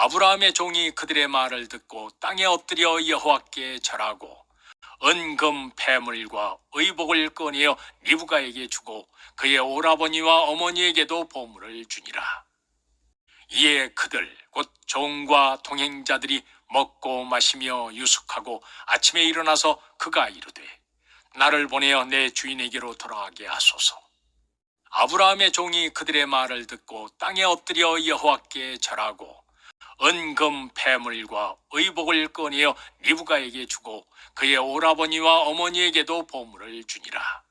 아브라함의 종이 그들의 말을 듣고 땅에 엎드려 여호와께 절하고 은금 패물과 의복을 꺼내어 리브가에게 주고 그의 오라버니와 어머니에게도 보물을 주니라. 이에 그들 곧 종과 동행자들이 먹고 마시며 유숙하고 아침에 일어나서 그가 이르되 나를 보내어 내 주인에게로 돌아가게 하소서. 아브라함의 종이 그들의 말을 듣고 땅에 엎드려 여호와께 절하고 은금 패물과 의복을 꺼내어 리브가에게 주고 그의 오라버니와 어머니에게도 보물을 주니라.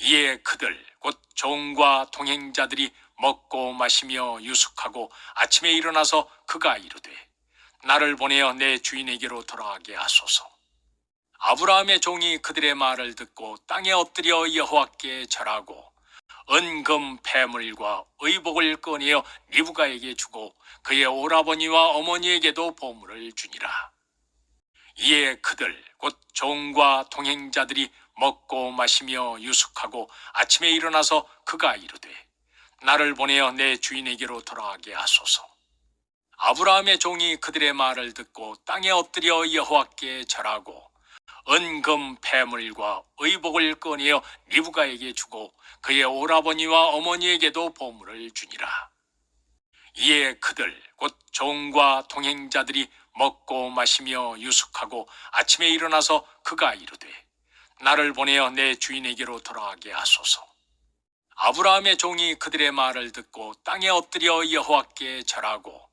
이에 그들 곧 종과 동행자들이 먹고 마시며 유숙하고 아침에 일어나서 그가 이르되 나를 보내어 내 주인에게로 돌아가게 하소서. 아브라함의 종이 그들의 말을 듣고 땅에 엎드려 여호와께 절하고 은금 패물과 의복을 꺼내어 리브가에게 주고 그의 오라버니와 어머니에게도 보물을 주니라. 이에 그들 곧 종과 동행자들이 먹고 마시며 유숙하고 아침에 일어나서 그가 이르되 나를 보내어 내 주인에게로 돌아가게 하소서. 아브라함의 종이 그들의 말을 듣고 땅에 엎드려 여호와께 절하고 은금 패물과 의복을 꺼내어 리브가에게 주고 그의 오라버니와 어머니에게도 보물을 주니라. 이에 그들 곧 종과 동행자들이 먹고 마시며 유숙하고 아침에 일어나서 그가 이르되 나를 보내어 내 주인에게로 돌아가게 하소서. 아브라함의 종이 그들의 말을 듣고 땅에 엎드려 여호와께 절하고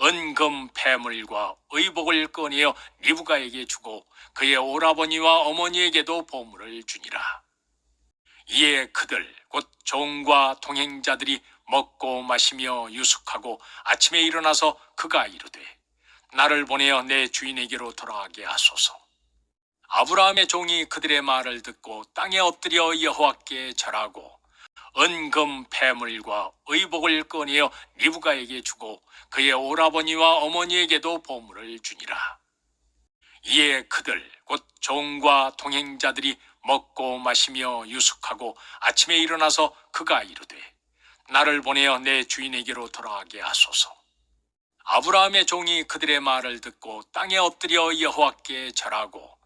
은금 패물과 의복을 꺼내어 리브가에게 주고 그의 오라버니와 어머니에게도 보물을 주니라. 이에 그들 곧 종과 동행자들이 먹고 마시며 유숙하고 아침에 일어나서 그가 이르되 나를 보내어 내 주인에게로 돌아가게 하소서. 아브라함의 종이 그들의 말을 듣고 땅에 엎드려 여호와께 절하고 은금 패물과 의복을 꺼내어 리브가에게 주고 그의 오라버니와 어머니에게도 보물을 주니라. 이에 그들 곧 종과 동행자들이 먹고 마시며 유숙하고 아침에 일어나서 그가 이르되 나를 보내어 내 주인에게로 돌아가게 하소서. 아브라함의 종이 그들의 말을 듣고 땅에 엎드려 여호와께 절하고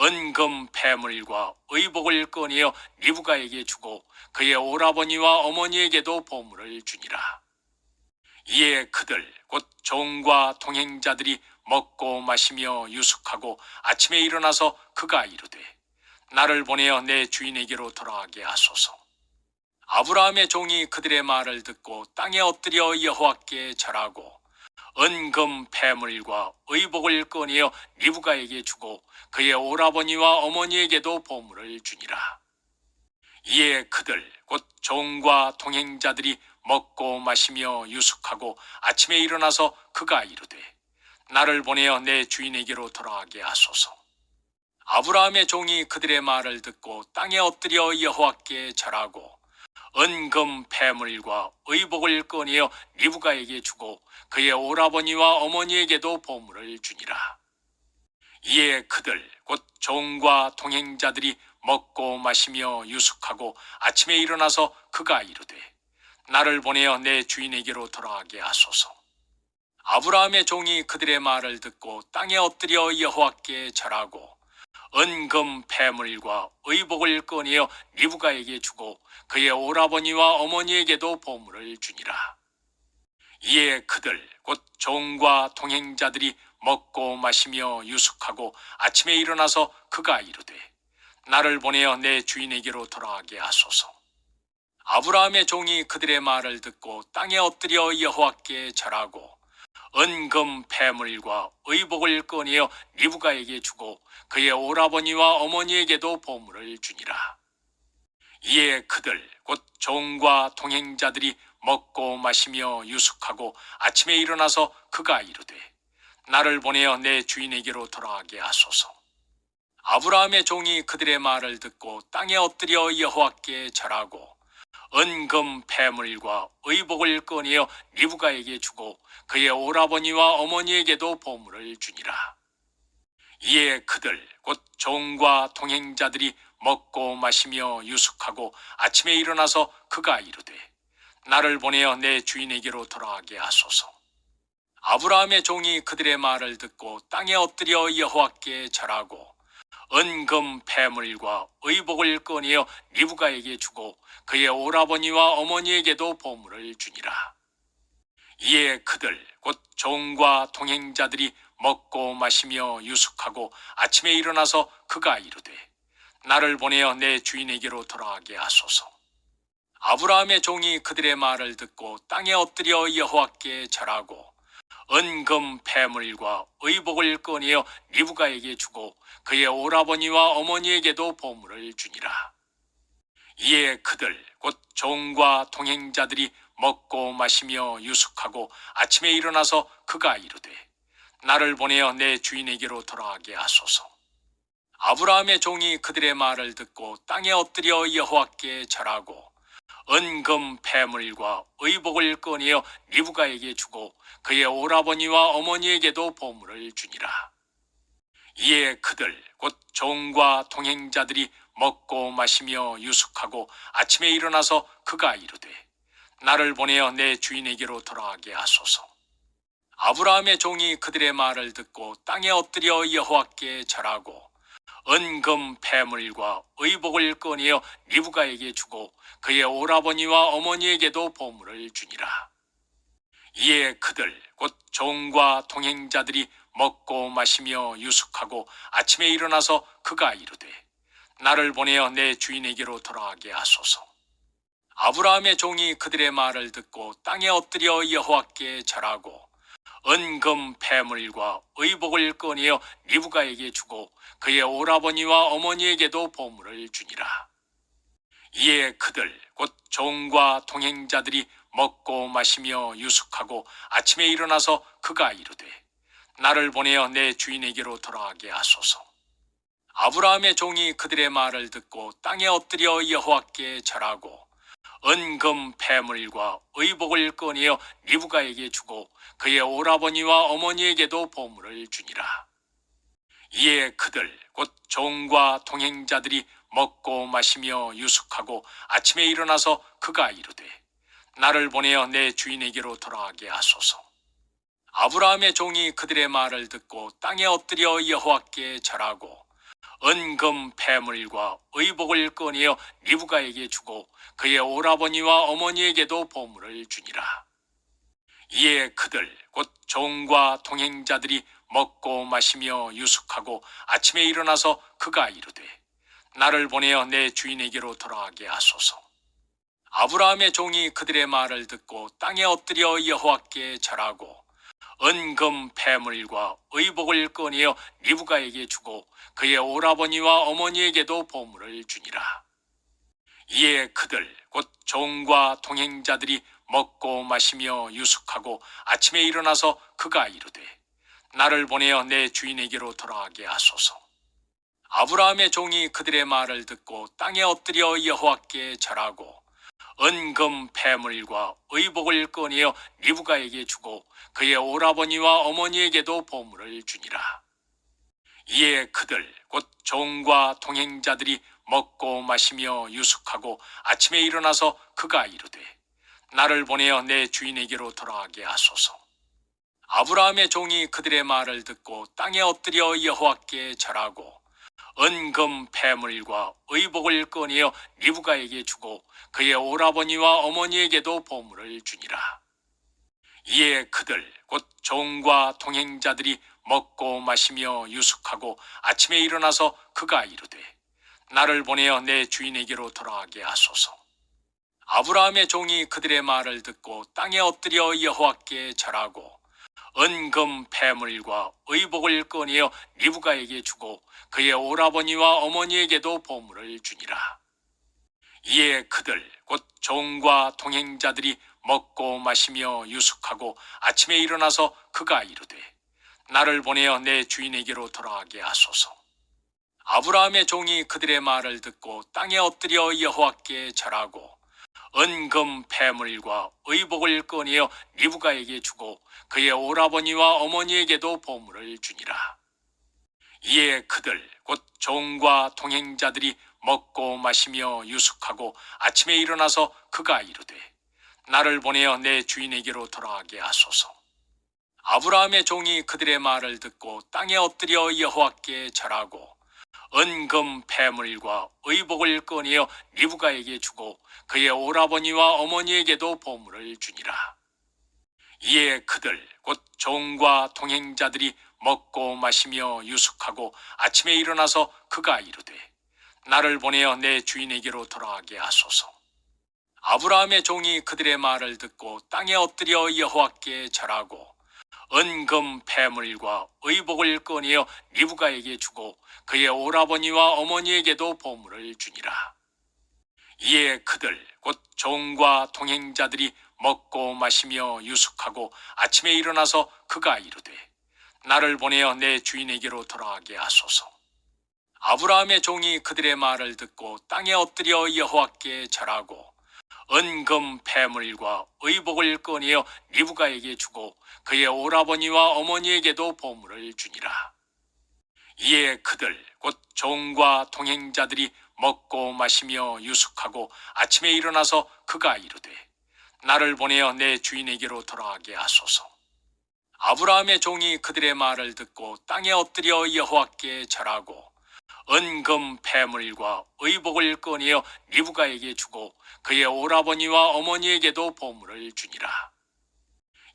은금 패물과 의복을 꺼내어 리브가에게 주고 그의 오라버니와 어머니에게도 보물을 주니라. 이에 그들 곧 종과 동행자들이 먹고 마시며 유숙하고 아침에 일어나서 그가 이르되 나를 보내어 내 주인에게로 돌아가게 하소서. 아브라함의 종이 그들의 말을 듣고 땅에 엎드려 여호와께 절하고 은금 패물과 의복을 꺼내어 리브가에게 주고 그의 오라버니와 어머니에게도 보물을 주니라. 이에 그들 곧 종과 동행자들이 먹고 마시며 유숙하고 아침에 일어나서 그가 이르되 나를 보내어 내 주인에게로 돌아가게 하소서. 아브라함의 종이 그들의 말을 듣고 땅에 엎드려 여호와께 절하고 은금 패물과 의복을 꺼내어 리브가에게 주고 그의 오라버니와 어머니에게도 보물을 주니라. 이에 그들 곧 종과 동행자들이 먹고 마시며 유숙하고 아침에 일어나서 그가 이르되 나를 보내어 내 주인에게로 돌아가게 하소서. 아브라함의 종이 그들의 말을 듣고 땅에 엎드려 여호와께 절하고 은금 패물과 의복을 꺼내어 리브가에게 주고 그의 오라버니와 어머니에게도 보물을 주니라. 이에 그들 곧 종과 동행자들이 먹고 마시며 유숙하고 아침에 일어나서 그가 이르되 나를 보내어 내 주인에게로 돌아가게 하소서. 아브라함의 종이 그들의 말을 듣고 땅에 엎드려 여호와께 절하고 은금 패물과 의복을 꺼내어 리브가에게 주고 그의 오라버니와 어머니에게도 보물을 주니라. 이에 그들 곧 종과 동행자들이 먹고 마시며 유숙하고 아침에 일어나서 그가 이르되 나를 보내어 내 주인에게로 돌아가게 하소서. 아브라함의 종이 그들의 말을 듣고 땅에 엎드려 여호와께 절하고 은금 패물과 의복을 꺼내어 리브가에게 주고 그의 오라버니와 어머니에게도 보물을 주니라. 이에 그들 곧 종과 동행자들이 먹고 마시며 유숙하고 아침에 일어나서 그가 이르되 나를 보내어 내 주인에게로 돌아가게 하소서. 아브라함의 종이 그들의 말을 듣고 땅에 엎드려 여호와께 절하고 은금 패물과 의복을 꺼내어 리브가에게 주고 그의 오라버니와 어머니에게도 보물을 주니라. 이에 그들 곧 종과 동행자들이 먹고 마시며 유숙하고 아침에 일어나서 그가 이르되 나를 보내어 내 주인에게로 돌아가게 하소서. 아브라함의 종이 그들의 말을 듣고 땅에 엎드려 여호와께 절하고 은금 패물과 의복을 꺼내어 리브가에게 주고 그의 오라버니와 어머니에게도 보물을 주니라. 이에 그들 곧 종과 동행자들이 먹고 마시며 유숙하고 아침에 일어나서 그가 이르되 나를 보내어 내 주인에게로 돌아가게 하소서. 아브라함의 종이 그들의 말을 듣고 땅에 엎드려 여호와께 절하고 은금 패물과 의복을 꺼내어 리브가에게 주고 그의 오라버니와 어머니에게도 보물을 주니라. 이에 그들 곧 종과 동행자들이 먹고 마시며 유숙하고 아침에 일어나서 그가 이르되 나를 보내어 내 주인에게로 돌아가게 하소서. 아브라함의 종이 그들의 말을 듣고 땅에 엎드려 여호와께 절하고 은금 패물과 의복을 꺼내어 리브가에게 주고 그의 오라버니와 어머니에게도 보물을 주니라. 이에 그들 곧 종과 동행자들이 먹고 마시며 유숙하고 아침에 일어나서 그가 이르되 나를 보내어 내 주인에게로 돌아가게 하소서. 아브라함의 종이 그들의 말을 듣고 땅에 엎드려 여호와께 절하고 은금 패물과 의복을 꺼내어 리브가에게 주고 그의 오라버니와 어머니에게도 보물을 주니라. 이에 그들 곧 종과 동행자들이 먹고 마시며 유숙하고 아침에 일어나서 그가 이르되 나를 보내어 내 주인에게로 돌아가게 하소서. 아브라함의 종이 그들의 말을 듣고 땅에 엎드려 여호와께 절하고 은금 패물과 의복을 꺼내어 리브가에게 주고 그의 오라버니와 어머니에게도 보물을 주니라. 이에 그들 곧 종과 동행자들이 먹고 마시며 유숙하고 아침에 일어나서 그가 이르되 나를 보내어 내 주인에게로 돌아가게 하소서. 아브라함의 종이 그들의 말을 듣고 땅에 엎드려 여호와께 절하고 은금 패물과 의복을 꺼내어 리브가에게 주고 그의 오라버니와 어머니에게도 보물을 주니라. 이에 그들 곧 종과 동행자들이 먹고 마시며 유숙하고 아침에 일어나서 그가 이르되 나를 보내어 내 주인에게로 돌아가게 하소서. 아브라함의 종이 그들의 말을 듣고 땅에 엎드려 여호와께 절하고 은금 패물과 의복을 꺼내어 리브가에게 주고 그의 오라버니와 어머니에게도 보물을 주니라. 이에 그들 곧 종과 동행자들이 먹고 마시며 유숙하고 아침에 일어나서 그가 이르되 나를 보내어 내 주인에게로 돌아가게 하소서. 아브라함의 종이 그들의 말을 듣고 땅에 엎드려 여호와께 절하고 은금 패물과 의복을 꺼내어 리브가에게 주고 그의 오라버니와 어머니에게도 보물을 주니라. 이에 그들 곧 종과 동행자들이 먹고 마시며 유숙하고 아침에 일어나서 그가 이르되 나를 보내어 내 주인에게로 돌아가게 하소서. 아브라함의 종이 그들의 말을 듣고 땅에 엎드려 여호와께 절하고 은금 패물과 의복을 꺼내어 리브가에게 주고 그의 오라버니와 어머니에게도 보물을 주니라. 이에 그들 곧 종과 동행자들이 먹고 마시며 유숙하고 아침에 일어나서 그가 이르되 나를 보내어 내 주인에게로 돌아가게 하소서. 아브라함의 종이 그들의 말을 듣고 땅에 엎드려 여호와께 절하고 은금 패물과 의복을 꺼내어 리브가에게 주고 그의 오라버니와 어머니에게도 보물을 주니라. 이에 그들 곧 종과 동행자들이 먹고 마시며 유숙하고 아침에 일어나서 그가 이르되 나를 보내어 내 주인에게로 돌아가게 하소서. 아브라함의 종이 그들의 말을 듣고 땅에 엎드려 여호와께 절하고 은금 패물과 의복을 꺼내어 리브가에게 주고 그의 오라버니와 어머니에게도 보물을 주니라. 이에 그들 곧 종과 동행자들이 먹고 마시며 유숙하고 아침에 일어나서 그가 이르되 나를 보내어 내 주인에게로 돌아가게 하소서. 아브라함의 종이 그들의 말을 듣고 땅에 엎드려 여호와께 절하고 은금 패물과 의복을 꺼내어 리브가에게 주고 그의 오라버니와 어머니에게도 보물을 주니라. 이에 그들 곧 종과 동행자들이 먹고 마시며 유숙하고 아침에 일어나서 그가 이르되 나를 보내어 내 주인에게로 돌아가게 하소서. 아브라함의 종이 그들의 말을 듣고 땅에 엎드려 여호와께 절하고 은금 패물과 의복을 꺼내어 리브가에게 주고 그의 오라버니와 어머니에게도 보물을 주니라. 이에 그들 곧 종과 동행자들이 먹고 마시며 유숙하고 아침에 일어나서 그가 이르되 나를 보내어 내 주인에게로 돌아가게 하소서. 아브라함의 종이 그들의 말을 듣고 땅에 엎드려 여호와께 절하고 은금 패물과 의복을 꺼내어 리브가에게 주고 그의 오라버니와 어머니에게도 보물을 주니라. 이에 그들 곧 종과 동행자들이 먹고 마시며 유숙하고 아침에 일어나서 그가 이르되 나를 보내어 내 주인에게로 돌아가게 하소서. 아브라함의 종이 그들의 말을 듣고 땅에 엎드려 여호와께 절하고 은금 패물과 의복을 꺼내어 리브가에게 주고 그의 오라버니와 어머니에게도 보물을 주니라.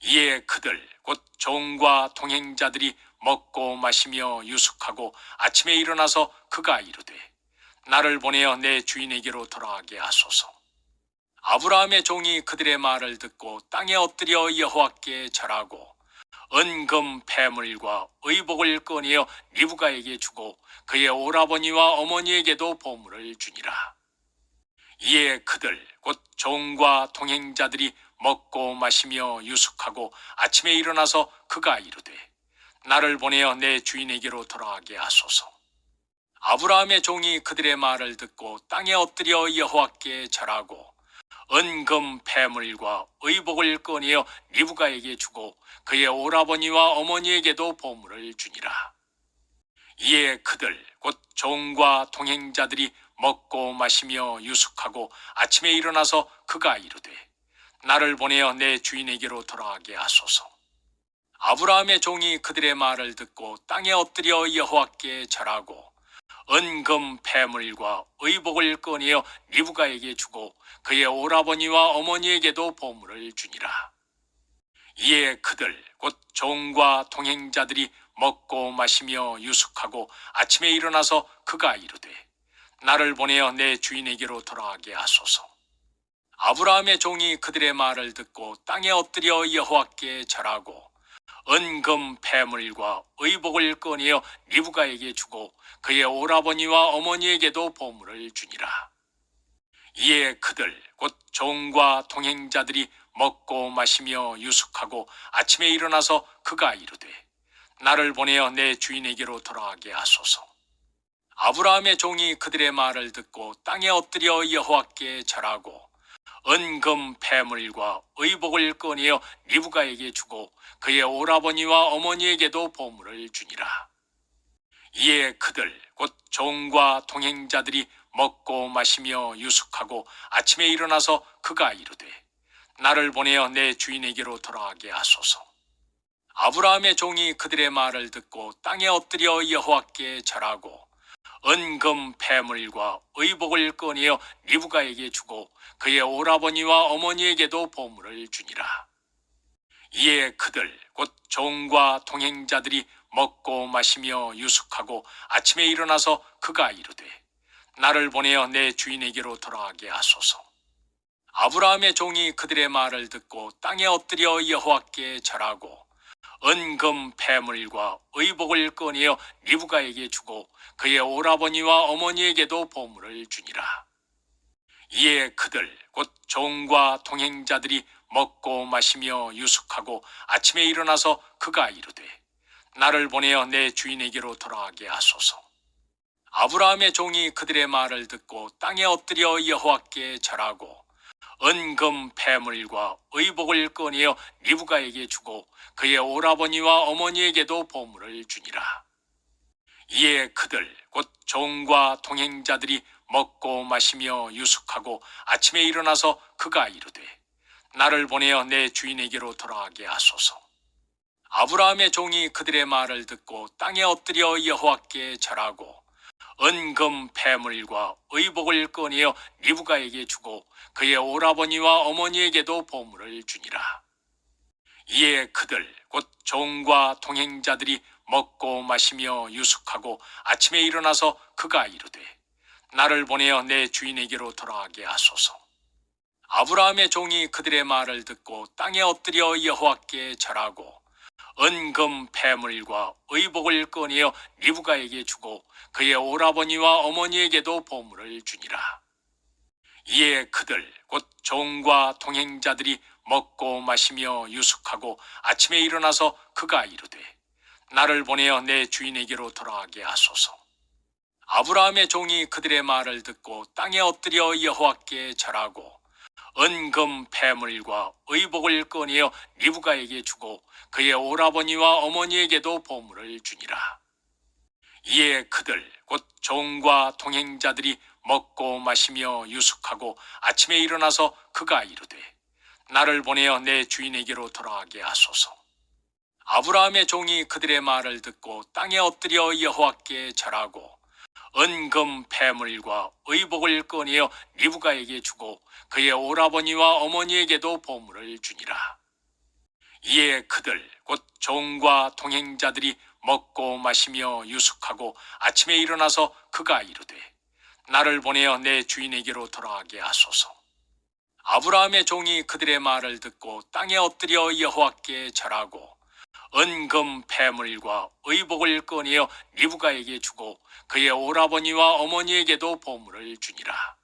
이에 그들 곧 종과 동행자들이 먹고 마시며 유숙하고 아침에 일어나서 그가 이르되 나를 보내어 내 주인에게로 돌아가게 하소서. 아브라함의 종이 그들의 말을 듣고 땅에 엎드려 여호와께 절하고 은금 패물과 의복을 꺼내어 리브가에게 주고 그의 오라버니와 어머니에게도 보물을 주니라. 이에 그들 곧 종과 동행자들이 먹고 마시며 유숙하고 아침에 일어나서 그가 이르되 나를 보내어 내 주인에게로 돌아가게 하소서. 아브라함의 종이 그들의 말을 듣고 땅에 엎드려 여호와께 절하고 은금 패물과 의복을 꺼내어 리브가에게 주고 그의 오라버니와 어머니에게도 보물을 주니라. 이에 그들 곧 종과 동행자들이 먹고 마시며 유숙하고 아침에 일어나서 그가 이르되 나를 보내어 내 주인에게로 돌아가게 하소서. 아브라함의 종이 그들의 말을 듣고 땅에 엎드려 여호와께 절하고 은금 패물과 의복을 꺼내어 리브가에게 주고 그의 오라버니와 어머니에게도 보물을 주니라. 이에 그들 곧 종과 동행자들이 먹고 마시며 유숙하고 아침에 일어나서 그가 이르되 나를 보내어 내 주인에게로 돌아가게 하소서. 아브라함의 종이 그들의 말을 듣고 땅에 엎드려 여호와께 절하고 은금 패물과 의복을 꺼내어 리브가에게 주고 그의 오라버니와 어머니에게도 보물을 주니라. 이에 그들 곧 종과 동행자들이 먹고 마시며 유숙하고 아침에 일어나서 그가 이르되 나를 보내어 내 주인에게로 돌아가게 하소서. 아브라함의 종이 그들의 말을 듣고 땅에 엎드려 여호와께 절하고 은금 패물과 의복을 꺼내어 리브가에게 주고 그의 오라버니와 어머니에게도 보물을 주니라. 이에 그들 곧 종과 동행자들이 먹고 마시며 유숙하고 아침에 일어나서 그가 이르되 나를 보내어 내 주인에게로 돌아가게 하소서. 아브라함의 종이 그들의 말을 듣고 땅에 엎드려 여호와께 절하고 은금 패물과 의복을 꺼내어 리브가에게 주고 그의 오라버니와 어머니에게도 보물을 주니라. 이에 그들 곧 종과 동행자들이 먹고 마시며 유숙하고 아침에 일어나서 그가 이르되 나를 보내어 내 주인에게로 돌아가게 하소서. 아브라함의 종이 그들의 말을 듣고 땅에 엎드려 여호와께 절하고 은금 패물과 의복을 꺼내어 리브가에게 주고 그의 오라버니와 어머니에게도 보물을 주니라. 이에 그들 곧 종과 동행자들이 먹고 마시며 유숙하고 아침에 일어나서 그가 이르되 나를 보내어 내 주인에게로 돌아가게 하소서. 아브라함의 종이 그들의 말을 듣고 땅에 엎드려 여호와께 절하고 은금 패물과 의복을 꺼내어 리브가에게 주고 그의 오라버니와 어머니에게도 보물을 주니라. 이에 그들 곧 종과 동행자들이 먹고 마시며 유숙하고 아침에 일어나서 그가 이르되 나를 보내어 내 주인에게로 돌아가게 하소서. 아브라함의 종이 그들의 말을 듣고 땅에 엎드려 여호와께 절하고 은금 패물과 의복을 꺼내어 리브가에게 주고 그의 오라버니와 어머니에게도 보물을 주니라. 이에 그들 곧 종과 동행자들이 먹고 마시며 유숙하고 아침에 일어나서 그가 이르되 나를 보내어 내 주인에게로 돌아가게 하소서. 아브라함의 종이 그들의 말을 듣고 땅에 엎드려 여호와께 절하고 은금 패물과 의복을 꺼내어 리브가에게 주고 그의 오라버니와 어머니에게도 보물을 주니라. 이에 그들 곧 종과 동행자들이 먹고 마시며 유숙하고 아침에 일어나서 그가 이르되 나를 보내어 내 주인에게로 돌아가게 하소서. 아브라함의 종이 그들의 말을 듣고 땅에 엎드려 여호와께 절하고 은금 패물과 의복을 꺼내어 리브가에게 주고 그의 오라버니와 어머니에게도 보물을 주니라. 이에 그들 곧 종과 동행자들이 먹고 마시며 유숙하고 아침에 일어나서 그가 이르되 나를 보내어 내 주인에게로 돌아가게 하소서. 아브라함의 종이 그들의 말을 듣고 땅에 엎드려 여호와께 절하고 은금 패물과 의복을 꺼내어 리브가에게 주고 그의 오라버니와 어머니에게도 보물을 주니라. 이에 그들 곧 종과 동행자들이 먹고 마시며 유숙하고 아침에 일어나서 그가 이르되 나를 보내어 내 주인에게로 돌아가게 하소서. 아브라함의 종이 그들의 말을 듣고 땅에 엎드려 여호와께 절하고 은금 패물과 의복을 꺼내어 리브가에게 주고 그의 오라버니와 어머니에게도 보물을 주니라.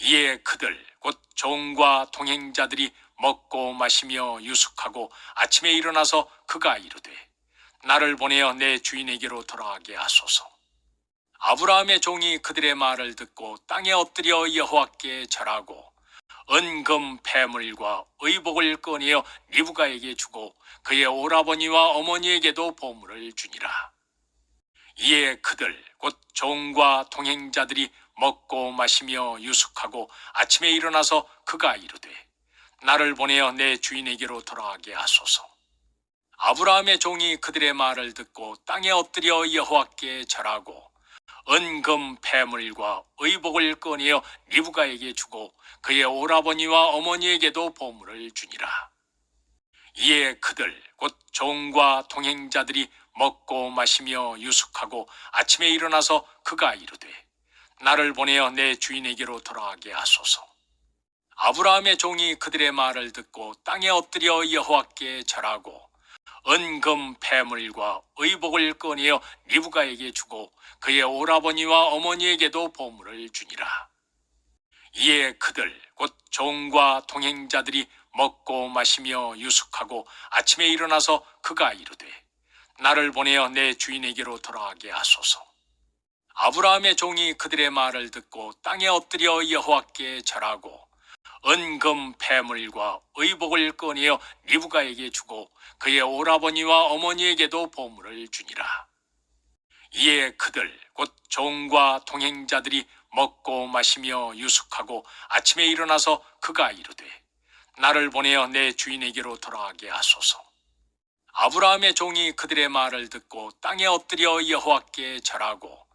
이에 그들 곧 종과 동행자들이 먹고 마시며 유숙하고 아침에 일어나서 그가 이르되 나를 보내어 내 주인에게로 돌아가게 하소서. 아브라함의 종이 그들의 말을 듣고 땅에 엎드려 여호와께 절하고 은금 패물과 의복을 꺼내어 리브가에게 주고 그의 오라버니와 어머니에게도 보물을 주니라. 이에 그들 곧 종과 동행자들이 먹고 마시며 유숙하고 아침에 일어나서 그가 이르되 나를 보내어 내 주인에게로 돌아가게 하소서. 아브라함의 종이 그들의 말을 듣고 땅에 엎드려 여호와께 절하고 은금 패물과 의복을 꺼내어 리브가에게 주고 그의 오라버니와 어머니에게도 보물을 주니라. 이에 그들 곧 종과 동행자들이 먹고 마시며 유숙하고 아침에 일어나서 그가 이르되 나를 보내어 내 주인에게로 돌아가게 하소서. 아브라함의 종이 그들의 말을 듣고 땅에 엎드려 여호와께 절하고 은금 패물과 의복을 꺼내어 리브가에게 주고 그의 오라버니와 어머니에게도 보물을 주니라. 이에 그들 곧 종과 동행자들이 먹고 마시며 유숙하고 아침에 일어나서 그가 이르되 나를 보내어 내 주인에게로 돌아가게 하소서. 아브라함의 종이 그들의 말을 듣고 땅에 엎드려 여호와께 절하고 은금 패물과 의복을 꺼내어 리브가에게 주고 그의 오라버니와 어머니에게도 보물을 주니라. 이에 그들 곧 종과 동행자들이 먹고 마시며 유숙하고 아침에 일어나서 그가 이르되 나를 보내어 내 주인에게로 돌아가게 하소서. 아브라함의 종이 그들의 말을 듣고 땅에 엎드려 여호와께 절하고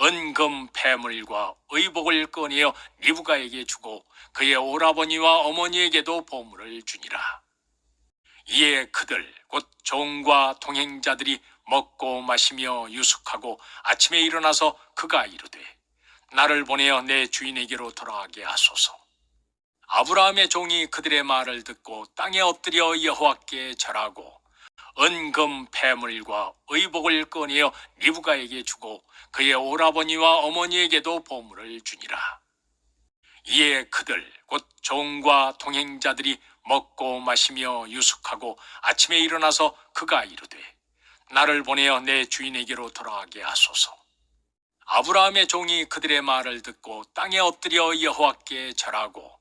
은금 패물과 의복을 꺼내어 리브가에게 주고 그의 오라버니와 어머니에게도 보물을 주니라. 이에 그들 곧 종과 동행자들이 먹고 마시며 유숙하고 아침에 일어나서 그가 이르되 나를 보내어 내 주인에게로 돌아가게 하소서. 아브라함의 종이 그들의 말을 듣고 땅에 엎드려 여호와께 절하고 은금 패물과 의복을 꺼내어 리브가에게 주고 그의 오라버니와 어머니에게도 보물을 주니라. 이에 그들 곧 종과 동행자들이 먹고 마시며 유숙하고 아침에 일어나서 그가 이르되 나를 보내어 내 주인에게로 돌아가게 하소서. 아브라함의 종이 그들의 말을 듣고 땅에 엎드려 여호와께 절하고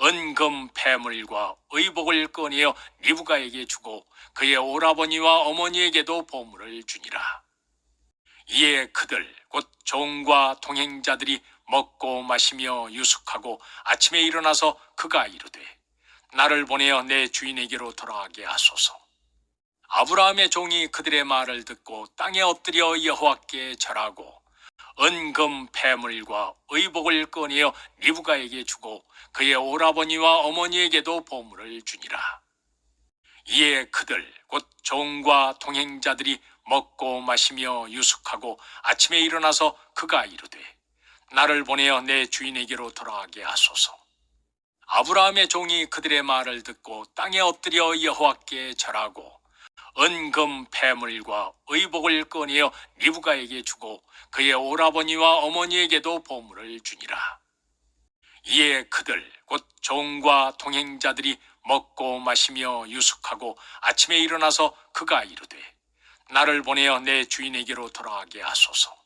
은금 패물과 의복을 꺼내어 리브가에게 주고 그의 오라버니와 어머니에게도 보물을 주니라. 이에 그들 곧 종과 동행자들이 먹고 마시며 유숙하고 아침에 일어나서 그가 이르되 나를 보내어 내 주인에게로 돌아가게 하소서. 아브라함의 종이 그들의 말을 듣고 땅에 엎드려 여호와께 절하고 은금 패물과 의복을 꺼내어 리브가에게 주고 그의 오라버니와 어머니에게도 보물을 주니라. 이에 그들 곧 종과 동행자들이 먹고 마시며 유숙하고 아침에 일어나서 그가 이르되 나를 보내어 내 주인에게로 돌아가게 하소서. 아브라함의 종이 그들의 말을 듣고 땅에 엎드려 여호와께 절하고 은금 패물과 의복을 꺼내어 리브가에게 주고 그의 오라버니와 어머니에게도 보물을 주니라. 이에 그들 곧 종과 동행자들이 먹고 마시며 유숙하고 아침에 일어나서 그가 이르되 나를 보내어 내 주인에게로 돌아가게 하소서.